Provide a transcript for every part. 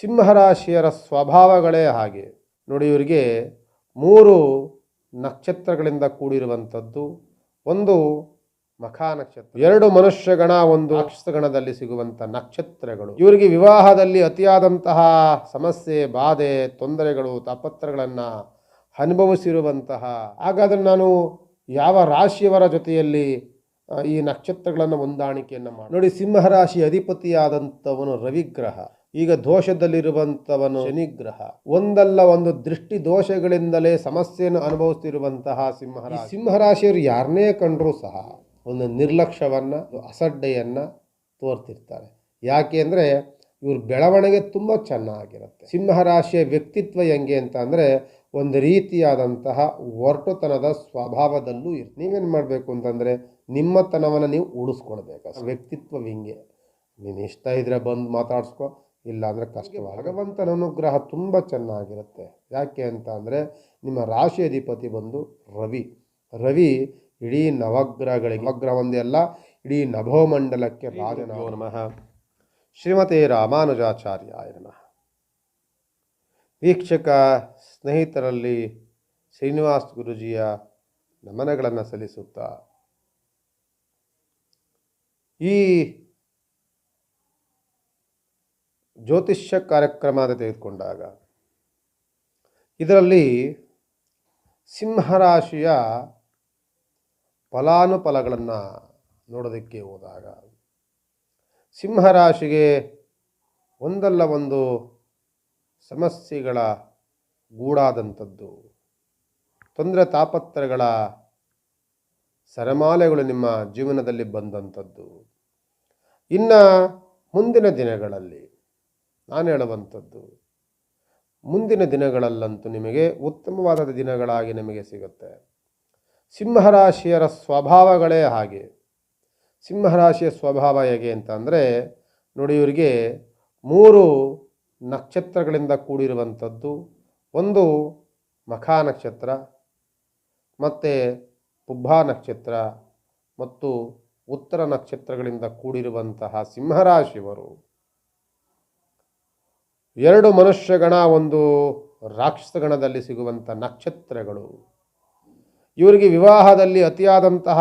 ಸಿಂಹರಾಶಿಯರ ಸ್ವಭಾವಗಳೇ ಹಾಗೆ. ನೋಡಿ ಇವರಿಗೆ ಮೂರು ನಕ್ಷತ್ರಗಳಿಂದ ಕೂಡಿರುವಂಥದ್ದು. ಒಂದು ಮಖಾ ನಕ್ಷತ್ರ. ಎರಡು ಮನುಷ್ಯಗಣ, ಒಂದು ಗಣದಲ್ಲಿ ಸಿಗುವಂಥ ನಕ್ಷತ್ರಗಳು. ಇವರಿಗೆ ವಿವಾಹದಲ್ಲಿ ಅತಿಯಾದಂತಹ ಸಮಸ್ಯೆ, ಬಾಧೆ, ತೊಂದರೆಗಳು, ತಾಪತ್ರಗಳನ್ನು ಅನುಭವಿಸಿರುವಂತಹ. ಹಾಗಾದರೆ ನಾನು ಯಾವ ರಾಶಿಯವರ ಜೊತೆಯಲ್ಲಿ ಈ ನಕ್ಷತ್ರಗಳನ್ನು ಹೊಂದಾಣಿಕೆಯನ್ನು ಮಾಡಿ? ನೋಡಿ, ಸಿಂಹರಾಶಿ ಅಧಿಪತಿಯಾದಂಥವನು ರವಿಗ್ರಹ. ಈಗ ದೋಷದಲ್ಲಿರುವಂಥವನು ಶನಿಗ್ರಹ. ಒಂದಲ್ಲ ಒಂದು ದೃಷ್ಟಿ ದೋಷಗಳಿಂದಲೇ ಸಮಸ್ಯೆಯನ್ನು ಅನುಭವಿಸ್ತಿರುವಂತಹ ಸಿಂಹ ಸಿಂಹರಾಶಿಯವರು ಯಾರನ್ನೇ ಕಂಡರೂ ಸಹ ಒಂದು ನಿರ್ಲಕ್ಷ್ಯವನ್ನು, ಅಸಡ್ಡೆಯನ್ನ ತೋರ್ತಿರ್ತಾರೆ. ಯಾಕೆ ಅಂದರೆ ಇವ್ರ ಬೆಳವಣಿಗೆ ತುಂಬ ಚೆನ್ನಾಗಿರುತ್ತೆ. ಸಿಂಹರಾಶಿಯ ವ್ಯಕ್ತಿತ್ವ ಹೆಂಗೆ ಅಂತ ಅಂದರೆ ಒಂದು ರೀತಿಯಾದಂತಹ ಒರಟುತನದ ಸ್ವಭಾವದಲ್ಲೂ ಇರ್ ನೀವೇನು ಮಾಡಬೇಕು ಅಂತಂದರೆ ನಿಮ್ಮತನವನ್ನು ನೀವು ಉಳಿಸ್ಕೊಳ್ಬೇಕು. ವ್ಯಕ್ತಿತ್ವ ಹಿಂಗೆ. ನೀನು ಇಷ್ಟ ಇದ್ದರೆ ಬಂದು ಮಾತಾಡ್ಸ್ಕೊ. ಇಲ್ಲ ಅಂದರೆ ಕಷ್ಟ. ಭಗವಂತನ ಅನುಗ್ರಹ ತುಂಬ ಚೆನ್ನಾಗಿರುತ್ತೆ. ಯಾಕೆ ಅಂತ ಅಂದರೆ ನಿಮ್ಮ ರಾಶಿ ಅಧಿಪತಿ ಬಂದು ರವಿ. ರವಿ ಇಡೀ ನವಗ್ರಹಗಳಿಗೆ ನವಗ್ರಹ ಒಂದೇ ಅಲ್ಲ ಇಡೀ ನಭೋಮಂಡಲಕ್ಕೆ ರಾಜನೋ ನಮಃ. ಶ್ರೀಮತಿ ರಾಮಾನುಜಾಚಾರ್ಯ ನಮಃ. ವೀಕ್ಷಕ ಸ್ನೇಹಿತರಲ್ಲಿ ಶ್ರೀನಿವಾಸ್ ಗುರುಜಿಯ ನಮನಗಳನ್ನು ಸಲ್ಲಿಸುತ್ತಾ ಈ ಜ್ಯೋತಿಷ್ಯ ಕಾರ್ಯಕ್ರಮ ಅಂತ ತೆಗೆದುಕೊಂಡಾಗ ಇದರಲ್ಲಿ ಸಿಂಹರಾಶಿಯ ಫಲಾನುಫಲಗಳನ್ನು ನೋಡೋದಕ್ಕೆ ಹೋದಾಗ ಸಿಂಹರಾಶಿಗೆ ಒಂದಲ್ಲ ಒಂದು ಸಮಸ್ಯೆಗಳ ಗೂಡಾದಂಥದ್ದು, ತೊಂದರೆ ತಾಪತ್ರಗಳ ಸರಮಾಲೆಗಳು ನಿಮ್ಮ ಜೀವನದಲ್ಲಿ ಬಂದಂಥದ್ದು. ಇನ್ನು ಮುಂದಿನ ದಿನಗಳಲ್ಲಿ ನಾನು ಹೇಳುವಂಥದ್ದು, ಮುಂದಿನ ದಿನಗಳಲ್ಲಂತೂ ನಿಮಗೆ ಉತ್ತಮವಾದ ದಿನಗಳಾಗಿ ನಿಮಗೆ ಸಿಗುತ್ತೆ. ಸಿಂಹರಾಶಿಯರ ಸ್ವಭಾವಗಳೇ ಹಾಗೆ. ಸಿಂಹರಾಶಿಯ ಸ್ವಭಾವ ಹೇಗೆ ಅಂತ ಅಂದರೆ, ನೋಡಿ ಇವರಿಗೆ ಮೂರು ನಕ್ಷತ್ರಗಳಿಂದ ಕೂಡಿರುವಂಥದ್ದು. ಒಂದು ಮಖಾ ನಕ್ಷತ್ರ, ಮತ್ತು ಪುಬ್ಬಾ ನಕ್ಷತ್ರ, ಮತ್ತು ಉತ್ತರ ನಕ್ಷತ್ರಗಳಿಂದ ಕೂಡಿರುವಂತಹ ಸಿಂಹರಾಶಿಯವರು. ಎರಡು ಮನುಷ್ಯಗಣ ಒಂದು ರಾಕ್ಷಸಗಣದಲ್ಲಿ ಸಿಗುವಂಥ ನಕ್ಷತ್ರಗಳು. ಇವರಿಗೆ ವಿವಾಹದಲ್ಲಿ ಅತಿಯಾದಂತಹ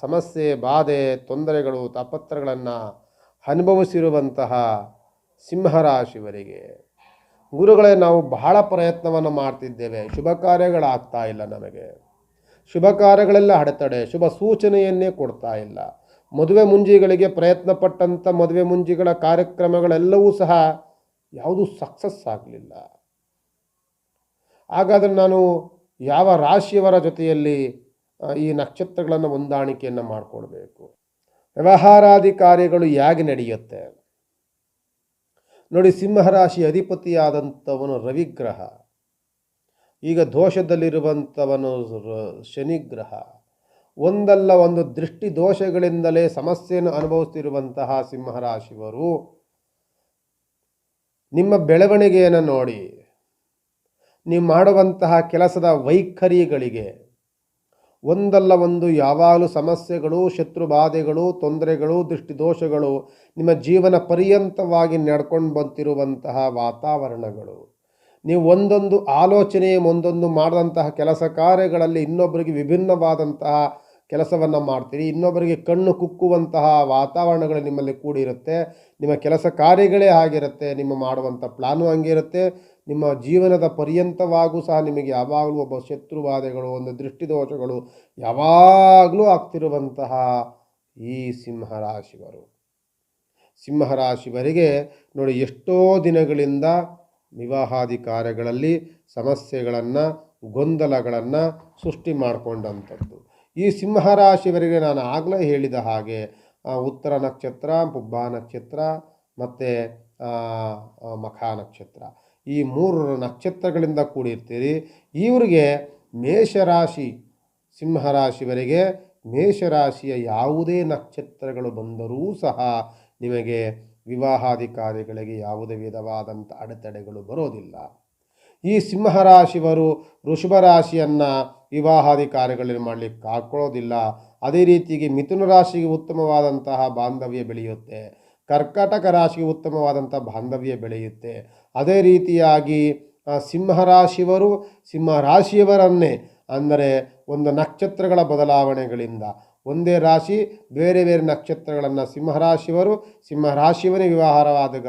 ಸಮಸ್ಯೆ, ಬಾಧೆ, ತೊಂದರೆಗಳು, ತಾಪತ್ರಗಳನ್ನು ಅನುಭವಿಸಿರುವಂತಹ ಸಿಂಹರಾಶಿವರಿಗೆ ಗುರುಗಳೇ, ನಾವು ಬಹಳ ಪ್ರಯತ್ನವನ್ನು ಮಾಡ್ತಿದ್ದೇವೆ. ಶುಭ ಕಾರ್ಯಗಳಾಗ್ತಾ ಇಲ್ಲ ನಮಗೆ. ಶುಭ ಕಾರ್ಯಗಳೆಲ್ಲ ಅಡೆತಡೆ. ಶುಭ ಸೂಚನೆಯನ್ನೇ ಕೊಡ್ತಾ ಇಲ್ಲ. ಮದುವೆ ಮುಂಜಿಗಳಿಗೆ ಪ್ರಯತ್ನಪಟ್ಟಂಥ ಮದುವೆ ಮುಂಜಿಗಳ ಕಾರ್ಯಕ್ರಮಗಳೆಲ್ಲವೂ ಸಹ ಯಾವುದೂ ಸಕ್ಸಸ್ ಆಗಲಿಲ್ಲ. ಹಾಗಾದರೆ ನಾನು ಯಾವ ರಾಶಿಯವರ ಜೊತೆಯಲ್ಲಿ ಈ ನಕ್ಷತ್ರಗಳನ್ನು ಹೊಂದಾಣಿಕೆಯನ್ನು ಮಾಡಿಕೊಳ್ಬೇಕು ವ್ಯವಹಾರಾದಿ ಕಾರ್ಯಗಳು ಹೇಗೆ ನಡೆಯುತ್ತೆ? ನೋಡಿ, ಸಿಂಹರಾಶಿ ಅಧಿಪತಿಯಾದಂಥವನು ರವಿಗ್ರಹ. ಈಗ ದೋಷದಲ್ಲಿರುವಂಥವನು ಶನಿಗ್ರಹ. ಒಂದಲ್ಲ ಒಂದು ದೃಷ್ಟಿ ದೋಷಗಳಿಂದಲೇ ಸಮಸ್ಯೆಯನ್ನು ಅನುಭವಿಸ್ತಿರುವಂತಹ ಸಿಂಹರಾಶಿಯವರು ನಿಮ್ಮ ಬೆಳವಣಿಗೆಯನ್ನು ನೋಡಿ. ನೀವು ಮಾಡುವಂತಹ ಕೆಲಸದ ವೈಖರಿಗಳಿಗೆ ಒಂದಲ್ಲ ಒಂದು ಯಾವಾಗಲೂ ಸಮಸ್ಯೆಗಳು ಶತ್ರುಬಾಧೆಗಳು ತೊಂದರೆಗಳು ದೃಷ್ಟಿದೋಷಗಳು ನಿಮ್ಮ ಜೀವನ ಪರ್ಯಂತವಾಗಿ ನಡ್ಕೊಂಡು ಬಂತಿರುವಂತಹ ವಾತಾವರಣಗಳು. ನೀವು ಒಂದೊಂದು ಆಲೋಚನೆ ಒಂದೊಂದು ಮಾಡಿದಂತಹ ಕೆಲಸ ಕಾರ್ಯಗಳಲ್ಲಿ ಇನ್ನೊಬ್ಬರಿಗೆ ವಿಭಿನ್ನವಾದಂತಹ ಕೆಲಸವನ್ನು ಮಾಡ್ತೀರಿ, ಇನ್ನೊಬ್ಬರಿಗೆ ಕಣ್ಣು ಕುಕ್ಕುವಂತಹ ವಾತಾವರಣಗಳು ನಿಮ್ಮಲ್ಲಿ ಕೂಡಿರುತ್ತೆ, ನಿಮ್ಮ ಕೆಲಸ ಕಾರ್ಯಗಳೇ ಆಗಿರುತ್ತೆ, ನಿಮ್ಮ ಮಾಡುವಂಥ ಪ್ಲಾನು ಹಂಗಿರುತ್ತೆ, ನಿಮ್ಮ ಜೀವನದ ಪರ್ಯಂತವಾಗೂ ಸಹ ನಿಮಗೆ ಯಾವಾಗಲೂ ಒಬ್ಬ ಶತ್ರುವಾದೆಗಳು, ಒಂದು ದೃಷ್ಟಿದೋಷಗಳು ಯಾವಾಗಲೂ ಆಗ್ತಿರುವಂತಹ ಈ ಸಿಂಹರಾಶಿವರು ಸಿಂಹರಾಶಿವರಿಗೆ ನೋಡಿ, ಎಷ್ಟೋ ದಿನಗಳಿಂದ ವಿವಾಹಾದಿ ಕಾರ್ಯಗಳಲ್ಲಿ ಸಮಸ್ಯೆಗಳನ್ನು, ಗೊಂದಲಗಳನ್ನು ಸೃಷ್ಟಿ ಮಾಡಿಕೊಂಡಂಥದ್ದು. ಈ ಸಿಂಹರಾಶಿಯವರಿಗೆ ನಾನು ಆಗಲೇ ಹೇಳಿದ ಹಾಗೆ ಉತ್ತರ ನಕ್ಷತ್ರ, ಪುಬ್ಬ ನಕ್ಷತ್ರ ಮತ್ತು ಮಖ ನಕ್ಷತ್ರ. ಈ ಮೂರು ನಕ್ಷತ್ರಗಳಿಂದ ಕೂಡಿರ್ತೀರಿ. ಇವರಿಗೆ ಮೇಷರಾಶಿ ಸಿಂಹರಾಶಿವರಿಗೆ ಮೇಷರಾಶಿಯ ಯಾವುದೇ ನಕ್ಷತ್ರಗಳು ಬಂದರೂ ಸಹ ನಿಮಗೆ ವಿವಾಹಾಧಿಕಾರಿಗಳಿಗೆ ಯಾವುದೇ ವಿಧವಾದಂಥ ಅಡೆತಡೆಗಳು ಬರೋದಿಲ್ಲ. ಈ ಸಿಂಹರಾಶಿವರು ವೃಷಭ ರಾಶಿಯನ್ನು ವಿವಾಹಾದಿ ಕಾರ್ಯಗಳನ್ನು ಮಾಡಲಿಕ್ಕೆ ಹಾಕೊಳ್ಳೋದಿಲ್ಲ. ಅದೇ ರೀತಿಗೆ ಮಿಥುನ ರಾಶಿಗೆ ಉತ್ತಮವಾದಂತಹ ಬಾಂಧವ್ಯ ಬೆಳೆಯುತ್ತೆ. ಕರ್ಕಾಟಕ ರಾಶಿಗೆ ಉತ್ತಮವಾದಂಥ ಬಾಂಧವ್ಯ ಬೆಳೆಯುತ್ತೆ. ಅದೇ ರೀತಿಯಾಗಿ ಸಿಂಹರಾಶಿಯವರು ಸಿಂಹರಾಶಿಯವರನ್ನೇ ಅಂದರೆ ಒಂದು ನಕ್ಷತ್ರಗಳ ಬದಲಾವಣೆಗಳಿಂದ. ಒಂದೇ ರಾಶಿ, ಬೇರೆ ಬೇರೆ ನಕ್ಷತ್ರಗಳನ್ನು ಸಿಂಹರಾಶಿಯವರು ಸಿಂಹರಾಶಿಯವರೇ ವ್ಯವಹಾರವಾದಾಗ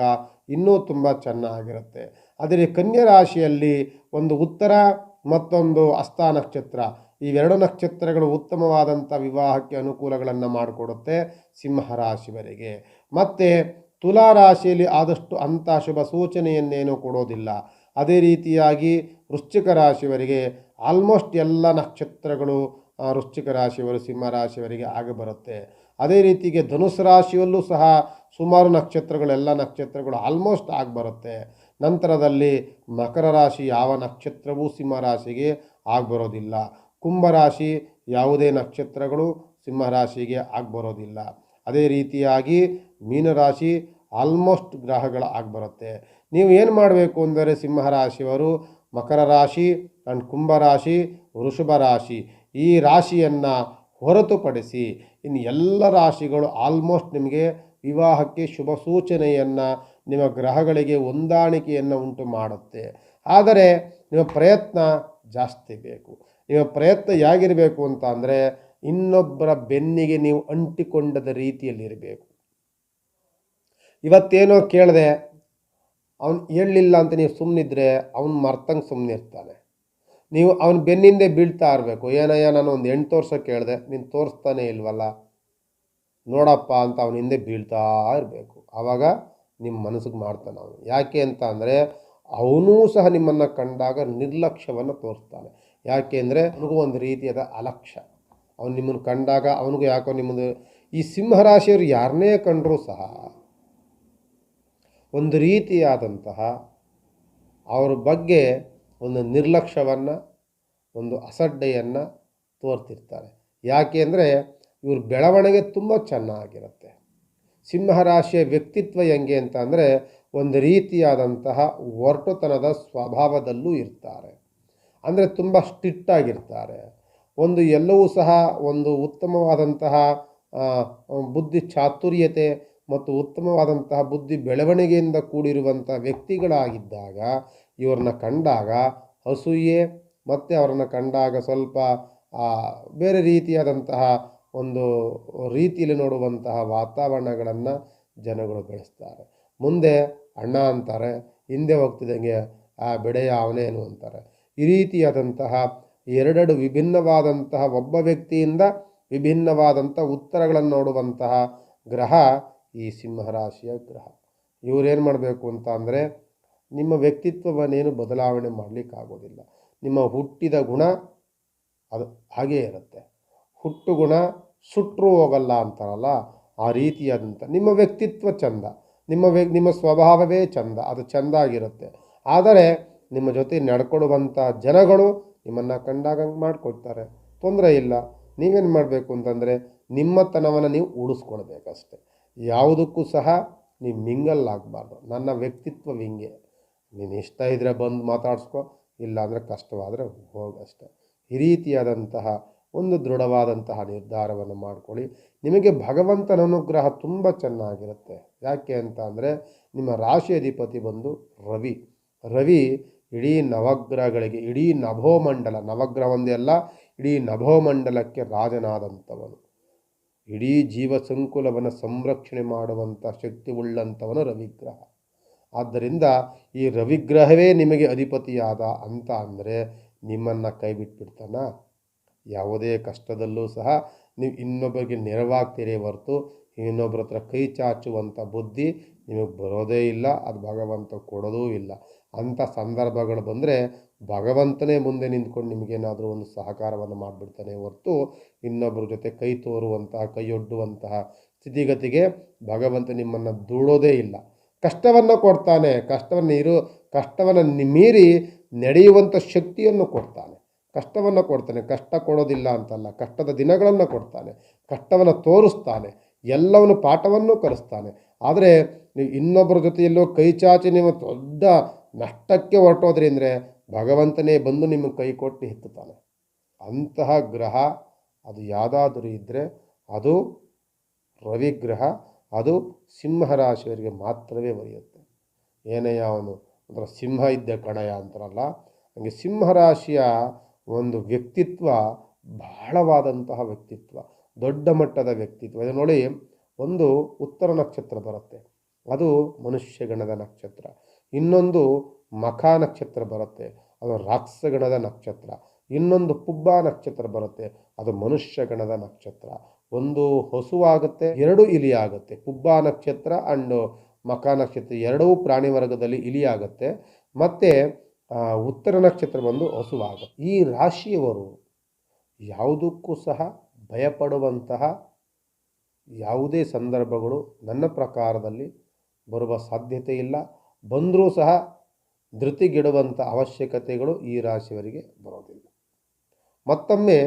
ಇನ್ನೂ ತುಂಬ ಚೆನ್ನಾಗಿರುತ್ತೆ. ಆದರೆ ಕನ್ಯಾ ರಾಶಿಯಲ್ಲಿ ಒಂದು ಉತ್ತರ ಮತ್ತೊಂದು ಹಸ್ತ ನಕ್ಷತ್ರ. ಇವೆರಡು ನಕ್ಷತ್ರಗಳು ಉತ್ತಮವಾದಂಥ ವಿವಾಹಕ್ಕೆ ಅನುಕೂಲಗಳನ್ನು ಮಾಡಿಕೊಡುತ್ತೆ ಸಿಂಹರಾಶಿವರಿಗೆ ಮತ್ತು ತುಲಾ ರಾಶಿಯಲ್ಲಿ ಆದಷ್ಟು ಅಂಥ ಶುಭ ಸೂಚನೆಯನ್ನೇನು ಕೊಡೋದಿಲ್ಲ. ಅದೇ ರೀತಿಯಾಗಿ ವೃಶ್ಚಿಕ ರಾಶಿಯವರಿಗೆ ಆಲ್ಮೋಸ್ಟ್ ಎಲ್ಲ ನಕ್ಷತ್ರಗಳು ವೃಶ್ಚಿಕ ರಾಶಿಯವರು ಸಿಂಹ ರಾಶಿಯವರಿಗೆ ಆಗಿ ಬರುತ್ತೆ. ಅದೇ ರೀತಿಗೆ ಧನುಸ್ ರಾಶಿಯಲ್ಲೂ ಸಹ ಸುಮಾರು ನಕ್ಷತ್ರಗಳು ಎಲ್ಲ ನಕ್ಷತ್ರಗಳು ಆಲ್ಮೋಸ್ಟ್ ಆಗಿ ಬರುತ್ತೆ. ನಂತರದಲ್ಲಿ ಮಕರ ರಾಶಿ ಯಾವ ನಕ್ಷತ್ರವೂ ಸಿಂಹ ರಾಶಿಗೆ ಆಗ್ಬರೋದಿಲ್ಲ. ಕುಂಭರಾಶಿ ಯಾವುದೇ ನಕ್ಷತ್ರಗಳು ಸಿಂಹರಾಶಿಗೆ ಆಗ್ಬರೋದಿಲ್ಲ. ಅದೇ ರೀತಿಯಾಗಿ ಮೀನರಾಶಿ ಆಲ್ಮೋಸ್ಟ್ ಗ್ರಹಗಳು ಆಗ್ಬರುತ್ತೆ. ನೀವು ಏನು ಮಾಡಬೇಕು ಅಂದರೆ ಸಿಂಹರಾಶಿಯವರು ಮಕರ ರಾಶಿ ಆ್ಯಂಡ್ ಕುಂಭರಾಶಿ ವೃಷಭ ರಾಶಿ ಈ ರಾಶಿಯನ್ನು ಹೊರತುಪಡಿಸಿ ಇನ್ನು ಎಲ್ಲ ರಾಶಿಗಳು ಆಲ್ಮೋಸ್ಟ್ ನಿಮಗೆ ವಿವಾಹಕ್ಕೆ ಶುಭ ಸೂಚನೆಯನ್ನು ನಿಮ್ಮ ಗ್ರಹಗಳಿಗೆ ಹೊಂದಾಣಿಕೆಯನ್ನು ಉಂಟು ಮಾಡುತ್ತೆ. ಆದರೆ ನಿಮ್ಮ ಪ್ರಯತ್ನ ಜಾಸ್ತಿ ಬೇಕು. ನಿಮ್ಮ ಪ್ರಯತ್ನ ಹೇಗಿರಬೇಕು ಅಂತ ಅಂದರೆ ಇನ್ನೊಬ್ಬರ ಬೆನ್ನಿಗೆ ನೀವು ಅಂಟಿಕೊಂಡದ ರೀತಿಯಲ್ಲಿರಬೇಕು ಇವತ್ತೇನೋ ಕೇಳಿದೆ, ಅವನು ಹೇಳಲಿಲ್ಲ ಅಂತ ನೀವು ಸುಮ್ಮನಿದ್ರೆ ಅವನು ಮರ್ತಂಗೆ ಸುಮ್ಮನೆ ಇರ್ತಾನೆ. ನೀವು ಅವನ ಬೆನ್ನಿಂದೆ ಬೀಳ್ತಾ ಇರಬೇಕು. ಏನಯ್ಯ, ನಾನು ಒಂದು ಎಂಟು ವರ್ಷ ಕೇಳಿದೆ, ನೀನು ತೋರಿಸ್ತಾನೆ ಇಲ್ವಲ್ಲ? ನೋಡಪ್ಪ ಅಂತ ಅವನ ಹಿಂದೆ ಬೀಳ್ತಾ ಇರಬೇಕು. ಆವಾಗ ನಿಮ್ಮ ಮನಸ್ಸಿಗೆ ಮಾಡ್ತಾನೆ ಅವನು. ಯಾಕೆ ಅಂತ ಅಂದರೆ ಅವನೂ ಸಹ ನಿಮ್ಮನ್ನು ಕಂಡಾಗ ನಿರ್ಲಕ್ಷ್ಯವನ್ನು ತೋರಿಸ್ತಾನೆ. ಯಾಕೆ ಅಂದರೆ ಅವನಿಗೂ ಒಂದು ರೀತಿಯಾದ ಅಲಕ್ಷ್ಯ. ಅವನು ನಿಮ್ಮನ್ನು ಕಂಡಾಗ ಅವನಿಗೂ ಯಾಕೋ ನಿಮ್ಮದು ಈ ಸಿಂಹರಾಶಿಯವರು ಯಾರನ್ನೇ ಕಂಡರೂ ಸಹ ಒಂದು ರೀತಿಯಾದಂತಹ ಅವ್ರ ಬಗ್ಗೆ ಒಂದು ನಿರ್ಲಕ್ಷ್ಯವನ್ನು, ಒಂದು ಅಸಡ್ಡೆಯನ್ನು ತೋರ್ತಿರ್ತಾರೆ. ಯಾಕೆ ಅಂದರೆ ಇವ್ರ ಬೆಳವಣಿಗೆ ತುಂಬ ಚೆನ್ನಾಗಿರುತ್ತೆ. ಸಿಂಹರಾಶಿಯ ವ್ಯಕ್ತಿತ್ವ ಹೆಂಗೆ ಅಂತ ಅಂದರೆ ಒಂದು ರೀತಿಯಾದಂತಹ ಒರಟುತನದ ಸ್ವಭಾವದಲ್ಲೂ ಇರ್ತಾರೆ. ಅಂದರೆ ತುಂಬ ಸ್ಟಿಟ್ಟಾಗಿರ್ತಾರೆ. ಒಂದು ಎಲ್ಲವೂ ಸಹ ಒಂದು ಉತ್ತಮವಾದಂತಹ ಬುದ್ಧಿ ಚಾತುರ್ಯತೆ ಮತ್ತು ಉತ್ತಮವಾದಂತಹ ಬುದ್ಧಿ ಬೆಳವಣಿಗೆಯಿಂದ ಕೂಡಿರುವಂಥ ವ್ಯಕ್ತಿಗಳಾಗಿದ್ದಾಗ, ಇವ್ರನ್ನ ಕಂಡಾಗ ಅಸೂಯೆ ಮತ್ತು ಅವರನ್ನು ಕಂಡಾಗ ಸ್ವಲ್ಪ ಬೇರೆ ರೀತಿಯಾದಂತಹ ಒಂದು ರೀತಿಯಲ್ಲಿ ನೋಡುವಂತಹ ವಾತಾವರಣಗಳನ್ನು ಜನಗಳು ಬೆಳೆಸ್ತಾರೆ. ಮುಂದೆ ಅಣ್ಣ ಅಂತಾರೆ, ಹಿಂದೆ ಹೋಗ್ತಿದ್ದಂಗೆ ಆ ಬೆಳೆಯ ಅವನೇನು ಅಂತಾರೆ ಈ ರೀತಿಯಾದಂತಹ ಎರಡೆರಡು ವಿಭಿನ್ನವಾದಂತಹ ಒಬ್ಬ ವ್ಯಕ್ತಿಯಿಂದ ವಿಭಿನ್ನವಾದಂಥ ಉತ್ತರಗಳನ್ನು ನೋಡುವಂತಹ ಗ್ರಹ ಈ ಸಿಂಹರಾಶಿಯ ಗ್ರಹ. ಇವರೇನು ಮಾಡಬೇಕು ಅಂತ ಅಂದರೆ ನಿಮ್ಮ ವ್ಯಕ್ತಿತ್ವವನ್ನೇನು ಬದಲಾವಣೆ ಮಾಡಲಿಕ್ಕಾಗೋದಿಲ್ಲ. ನಿಮ್ಮ ಹುಟ್ಟಿದ ಗುಣ ಅದು ಹಾಗೇ ಇರುತ್ತೆ. ಹುಟ್ಟು ಗುಣ ಸುಟ್ಟರೂ ಹೋಗಲ್ಲ ಅಂತಾರಲ್ಲ, ಆ ರೀತಿಯಾದಂಥ ನಿಮ್ಮ ವ್ಯಕ್ತಿತ್ವ ಚಂದ, ನಿಮ್ಮ ವ್ಯ, ನಿಮ್ಮ ಸ್ವಭಾವವೇ ಚಂದ, ಅದು ಚಂದ ಆಗಿರುತ್ತೆ ಆದರೆ ನಿಮ್ಮ ಜೊತೆ ನಡ್ಕೊಡುವಂಥ ಜನಗಳು ನಿಮ್ಮನ್ನು ಕಂಡಾಗ ಮಾಡ್ಕೊಳ್ತಾರೆ. ತೊಂದರೆ ಇಲ್ಲ, ನೀವೇನು ಮಾಡಬೇಕು ಅಂತಂದರೆ ನಿಮ್ಮತನವನ್ನು ನೀವು ಉಳಿಸ್ಕೊಳ್ಬೇಕಷ್ಟೆ. ಯಾವುದಕ್ಕೂ ಸಹ ನೀವು ಮಿಂಗಲ್ ಆಗಬಾರ್ದು, ನನ್ನ ವ್ಯಕ್ತಿತ್ವ ಹಿಂಗೆ. ನೀನು ಇಷ್ಟ ಇದ್ದರೆ ಬಂದು ಮಾತಾಡಿಸ್ಕೊ, ಇಲ್ಲಾಂದರೆ ಕಷ್ಟವಾದರೆ ಹೋಗಷ್ಟೆ. ಈ ರೀತಿಯಾದಂತಹ ಒಂದು ದೃಢವಾದಂತಹ ನಿರ್ಧಾರವನ್ನು ಮಾಡ್ಕೊಳ್ಳಿ. ನಿಮಗೆ ಭಗವಂತನ ಅನುಗ್ರಹ ತುಂಬ ಚೆನ್ನಾಗಿರುತ್ತೆ. ಯಾಕೆ ಅಂತ ಅಂದರೆ ನಿಮ್ಮ ರಾಶಿ ಅಧಿಪತಿ ಬಂದು ರವಿ. ರವಿ ಇಡೀ ನವಗ್ರಹಗಳಿಗೆ, ಇಡೀ ನಭೋಮಂಡಲ ನವಗ್ರಹ ಒಂದೇ ಅಲ್ಲ ಇಡೀ ನಭೋಮಂಡಲಕ್ಕೆ ರಾಜನಾದಂಥವನು. ಇಡೀ ಜೀವ ಸಂಕುಲವನ್ನು ಸಂರಕ್ಷಣೆ ಮಾಡುವಂಥ ಶಕ್ತಿ ಉಳ್ಳಂಥವನು ರವಿಗ್ರಹ. ಆದ್ದರಿಂದ ಈ ರವಿಗ್ರಹವೇ ನಿಮಗೆ ಅಧಿಪತಿಯಾದ ಅಂತ ಅಂದರೆ ನಿಮ್ಮನ್ನು ಕೈ ಬಿಟ್ಬಿಡ್ತಾನ? ಯಾವುದೇ ಕಷ್ಟದಲ್ಲೂ ಸಹ ನೀವು ಇನ್ನೊಬ್ಬರಿಗೆ ನೆರವಾಗ್ತೀರಿ ಹೊರತು ಇನ್ನೊಬ್ಬರ ಹತ್ರ ಕೈ ಚಾಚುವಂಥ ಬುದ್ಧಿ ನಿಮಗೆ ಬರೋದೇ ಇಲ್ಲ, ಅದು ಭಗವಂತ ಕೊಡೋದೂ ಇಲ್ಲ. ಅಂಥ ಸಂದರ್ಭಗಳು ಬಂದರೆ ಭಗವಂತನೇ ಮುಂದೆ ನಿಂತ್ಕೊಂಡು ನಿಮಗೇನಾದರೂ ಒಂದು ಸಹಕಾರವನ್ನು ಮಾಡಿಬಿಡ್ತಾನೆ ಹೊರತು ಇನ್ನೊಬ್ಬರ ಜೊತೆ ಕೈ ತೋರುವಂತಹ ಕೈಯೊಡ್ಡುವಂತಹ ಸ್ಥಿತಿಗತಿಗೆ ಭಗವಂತ ನಿಮ್ಮನ್ನು ದೂಡೋದೇ ಇಲ್ಲ. ಕಷ್ಟವನ್ನು ಕೊಡ್ತಾನೆ, ಕಷ್ಟವನ್ನು ಇರು, ಕಷ್ಟವನ್ನು ಮೀರಿ ನಡೆಯುವಂಥ ಶಕ್ತಿಯನ್ನು ಕೊಡ್ತಾನೆ. ಕಷ್ಟವನ್ನು ಕೊಡ್ತಾನೆ. ಕಷ್ಟ ಕೊಡೋದಿಲ್ಲ ಅಂತಲ್ಲ. ಕಷ್ಟದ ದಿನಗಳನ್ನು ಕೊಡ್ತಾನೆ. ಕಷ್ಟವನ್ನು ತೋರಿಸ್ತಾನೆ. ಎಲ್ಲವನ್ನು ಪಾಠವನ್ನು ಕಲಿಸ್ತಾನೆ. ಆದರೆ ನೀವು ಇನ್ನೊಬ್ಬರ ಜೊತೆಯಲ್ಲೋ ಕೈ ಚಾಚಿ ನಿಮ್ಮ ದೊಡ್ಡ ನಷ್ಟಕ್ಕೆ ಹೊರಟೋದ್ರಿ ಅಂದರೆ ಭಗವಂತನೇ ಬಂದು ನಿಮ್ಮ ಕೈ ಕೊಟ್ಟು ಹಿತ್ತುತ್ತಾನೆ ಅಂತಹ ಗ್ರಹ ಅದು ಯಾವುದಾದರೂ ಇದ್ದರೆ ಅದು ರವಿಗ್ರಹ, ಅದು ಸಿಂಹರಾಶಿಯವರಿಗೆ ಮಾತ್ರವೇ ಬರೆಯುತ್ತೆ ಏನೇ ಅವನು ಅದರ ಸಿಂಹ ಇದ್ದ ಕಣಯ ಅಂತಾರಲ್ಲ. ಹಂಗೆ ಸಿಂಹರಾಶಿಯ ಒಂದು ವ್ಯಕ್ತಿತ್ವ, ಬಹಳವಾದಂತಹ ವ್ಯಕ್ತಿತ್ವ, ದೊಡ್ಡ ಮಟ್ಟದ ವ್ಯಕ್ತಿತ್ವ. ಇದು ನೋಡಿ ಒಂದು ಉತ್ತರ ನಕ್ಷತ್ರ ಬರುತ್ತೆ. ಅದು ಮನುಷ್ಯಗಣದ ನಕ್ಷತ್ರ. ಇನ್ನೊಂದು ಮಖ ನಕ್ಷತ್ರ ಬರುತ್ತೆ. ಅದು ರಾಕ್ಷಸಗಣದ ನಕ್ಷತ್ರ. ಇನ್ನೊಂದು ಪುಬ್ಬ ನಕ್ಷತ್ರ ಬರುತ್ತೆ. ಅದು ಮನುಷ್ಯಗಣದ ನಕ್ಷತ್ರ. ಒಂದು ಹೊಸುವಾಗುತ್ತೆ, ಎರಡು ಇಲಿ ಆಗುತ್ತೆ ಪುಬ್ಬ ನಕ್ಷತ್ರ ಅಂಡ್ ಮಖ ನಕ್ಷತ್ರ. ಎರಡೂ ಪ್ರಾಣಿ ವರ್ಗದಲ್ಲಿ ಇಲಿ ಆಗುತ್ತೆ ಮತ್ತು ಉತ್ತರ ನಕ್ಷತ್ರ ಬಂದು ಹಸುವಾಗ. ಈ ರಾಶಿಯವರು ಯಾವುದಕ್ಕೂ ಸಹ ಭಯಪಡುವಂತಹ ಯಾವುದೇ ಸಂದರ್ಭಗಳು ನನ್ನ ಪ್ರಕಾರದಲ್ಲಿ ಬರುವ ಸಾಧ್ಯತೆ ಇಲ್ಲ. ಬಂದರೂ ಸಹ ಧೃತಿಗೆಡುವಂಥ ಅವಶ್ಯಕತೆಗಳು ಈ ರಾಶಿಯವರಿಗೆ ಬರೋದಿಲ್ಲ. ಮತ್ತೊಮ್ಮೆ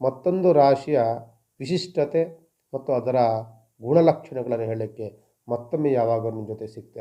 ಮತ್ತೊಂದು ರಾಶಿಯ ವಿಶಿಷ್ಟತೆ ಮತ್ತು ಅದರ ಗುಣಲಕ್ಷಣಗಳನ್ನು ಹೇಳಲಿಕ್ಕೆ ಮತ್ತೊಮ್ಮೆ ಯಾವಾಗ ನಿಮ್ಮ ಜೊತೆ ಸಿಗ್ತೇನೆ.